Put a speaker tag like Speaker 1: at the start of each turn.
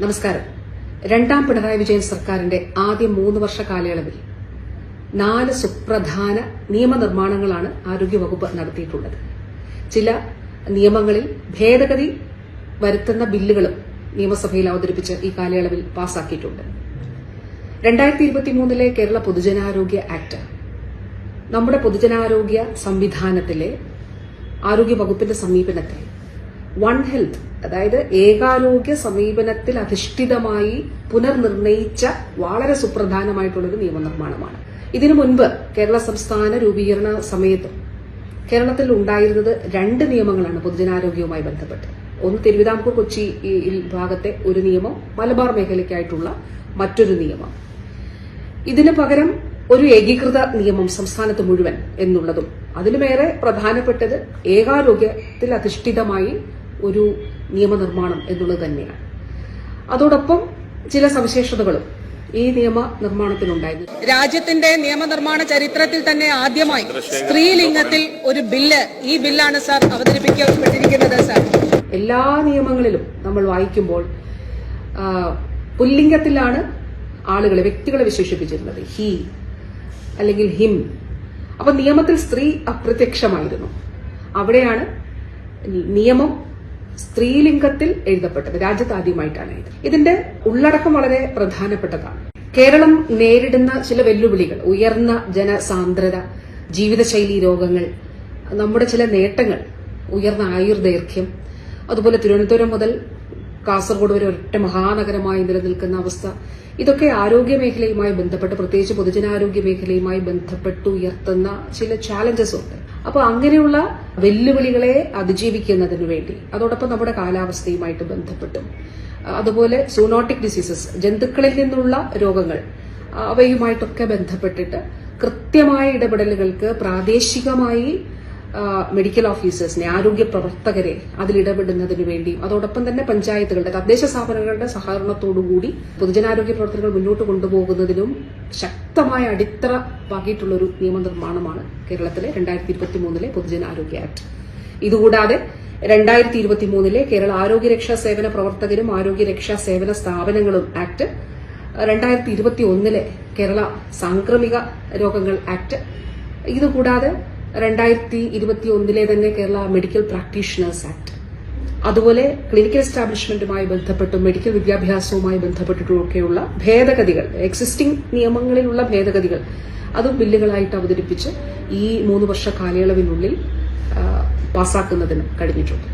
Speaker 1: നമസ്കാരം. രണ്ടാം പിണറായി വിജയൻ സർക്കാരിന്റെ ആദ്യ മൂന്ന് വർഷ കാലയളവിൽ നാല് സുപ്രധാന നിയമനിർമ്മാണങ്ങളാണ് ആരോഗ്യവകുപ്പ് നടത്തിയിട്ടുള്ളത്. ചില നിയമങ്ങളിൽ ഭേദഗതി വരുത്തുന്ന ബില്ലുകളും നിയമസഭയിൽ അവതരിപ്പിച്ച് ഈ കാലയളവിൽ പാസാക്കിയിട്ടുണ്ട്. രണ്ടായിരത്തി ഇരുപത്തിമൂന്നിലെ കേരള പൊതുജനാരോഗ്യ ആക്ട് നമ്മുടെ പൊതുജനാരോഗ്യ സംവിധാനത്തിലെ ആരോഗ്യ വകുപ്പിന്റെ സമീപനത്തിൽ വൺ ഹെൽത്ത് അതായത് ഏകാരോഗ്യ സമീപനത്തിൽ അധിഷ്ഠിതമായി പുനർനിർണയിച്ച വളരെ സുപ്രധാനമായിട്ടുള്ളൊരു നിയമനിർമ്മാണമാണ്. ഇതിനു മുൻപ് കേരള സംസ്ഥാന രൂപീകരണ സമയത്തും കേരളത്തിൽ ഉണ്ടായിരുന്നത് രണ്ട് നിയമങ്ങളാണ് പൊതുജനാരോഗ്യവുമായി ബന്ധപ്പെട്ട്. ഒന്ന് തിരുവിതാംകൂർ കൊച്ചി ഭാഗത്തെ ഒരു നിയമം മലബാർ മേഖലയ്ക്കായിട്ടുള്ള മറ്റൊരു നിയമം. ഇതിന് പകരം ഒരു ഏകീകൃത നിയമം സംസ്ഥാനത്ത് മുഴുവൻ എന്നുള്ളതും. അതിലുമേറെ പ്രധാനപ്പെട്ടത് ഏകാരോഗ്യത്തിൽ അധിഷ്ഠിതമായി ഒരു നിയമനിർമ്മാണം എന്നുള്ളത് തന്നെയാണ്. അതോടൊപ്പം ചില സവിശേഷതകളും ഈ നിയമ നിർമ്മാണത്തിനുണ്ടായിരുന്നു രാജ്യത്തിന്റെ നിയമനിർമ്മാണ ചരിത്രത്തിൽ തന്നെ ആദ്യമായി സ്ത്രീലിംഗത്തിൽ ഒരു ബില്ല് ഈ ബില്ലാണ് സാർ അവതരിപ്പിക്കപ്പെട്ടിരിക്കുന്നത് സാർ. എല്ലാ നിയമങ്ങളിലും നമ്മൾ വായിക്കുമ്പോൾ പുല്ലിംഗത്തിലാണ് ആളുകളെ വ്യക്തികളെ വിശേഷിപ്പിച്ചിരുന്നത്. ഹി അല്ലെങ്കിൽ ഹിം. അപ്പൊ നിയമത്തിൽ സ്ത്രീ അപ്രത്യക്ഷമായിരുന്നു. അവിടെയാണ് നിയമം സ്ത്രീലിംഗത്തിൽ എഴുതപ്പെട്ടത് രാജ്യത്ത് ആദ്യമായിട്ടാണ് ഇത് ഇതിന്റെ ഉള്ളടക്കം വളരെ പ്രധാനപ്പെട്ടതാണ്. കേരളം നേരിടുന്ന ചില വെല്ലുവിളികൾ ഉയർന്ന ജനസാന്ദ്രത ജീവിതശൈലി രോഗങ്ങൾ നമ്മുടെ ചില നേട്ടങ്ങൾ ഉയർന്ന ആയുർദൈർഘ്യം അതുപോലെ തിരുവനന്തപുരം മുതൽ കാസർഗോഡ് വരെ ഒരൊറ്റ മഹാനഗരമായി നിലനിൽക്കുന്ന അവസ്ഥ ഇതൊക്കെ ആരോഗ്യ മേഖലയുമായി ബന്ധപ്പെട്ട് പ്രത്യേകിച്ച് പൊതുജനാരോഗ്യ മേഖലയുമായി ബന്ധപ്പെട്ട് ഉയർത്തുന്ന ചില ചാലഞ്ചസ് ഉണ്ട്. അപ്പോൾ അങ്ങനെയുള്ള വെല്ലുവിളികളെ അതിജീവിക്കുന്നതിന് വേണ്ടി. അതോടൊപ്പം നമ്മുടെ കാലാവസ്ഥയുമായിട്ട് ബന്ധപ്പെട്ടും. അതുപോലെ സൂനോട്ടിക് ഡിസീസസ് ജന്തുക്കളിൽ നിന്നുള്ള രോഗങ്ങൾ അവയുമായിട്ടൊക്കെ ബന്ധപ്പെട്ടിട്ട് കൃത്യമായ ഇടപെടലുകൾക്ക് പ്രാദേശികമായി മെഡിക്കൽ ഓഫീസേഴ്സിനെ ആരോഗ്യ പ്രവർത്തകരെ അതിലിടപെടുന്നതിന് വേണ്ടിയും അതോടൊപ്പം തന്നെ പഞ്ചായത്തുകളുടെ തദ്ദേശ സ്ഥാപനങ്ങളുടെ സഹകരണത്തോടുകൂടി പൊതുജനാരോഗ്യ പ്രവർത്തനങ്ങൾ മുന്നോട്ട് കൊണ്ടുപോകുന്നതിനും ശക്തമായ അടിത്തറ പാകിയിട്ടുള്ള ഒരു നിയമനിർമ്മാണമാണ് കേരളത്തിലെ രണ്ടായിരത്തി ഇരുപത്തി മൂന്നിലെ പൊതുജനാരോഗ്യ ആക്ട്. ഇതുകൂടാതെ രണ്ടായിരത്തി ഇരുപത്തി മൂന്നിലെ കേരള ആരോഗ്യരക്ഷാ സേവന പ്രവർത്തകരും ആരോഗ്യരക്ഷാ സേവന സ്ഥാപനങ്ങളും ആക്ട്. രണ്ടായിരത്തി ഇരുപത്തി ഒന്നിലെ കേരള സാംക്രമിക രോഗങ്ങൾ ആക്ട്. ഇതുകൂടാതെ രണ്ടായിരത്തി ഇരുപത്തി ഒന്നിലെ തന്നെ കേരള മെഡിക്കൽ പ്രാക്ടീഷണേഴ്സ് ആക്ട് അതുപോലെ ക്ലിനിക്കൽ എസ്റ്റാബ്ലിഷ്മെന്റുമായി ബന്ധപ്പെട്ടും മെഡിക്കൽ വിദ്യാഭ്യാസവുമായി ബന്ധപ്പെട്ടിട്ടുമൊക്കെയുള്ള ഭേദഗതികൾ എക്സിസ്റ്റിംഗ് നിയമങ്ങളിലുള്ള ഭേദഗതികൾ അതും ബില്ലുകളായിട്ട് അവതരിപ്പിച്ച് ഈ മൂന്ന് വർഷ കാലയളവിനുള്ളിൽ പാസാക്കുന്നതിന് കഴിഞ്ഞിട്ടുണ്ട്.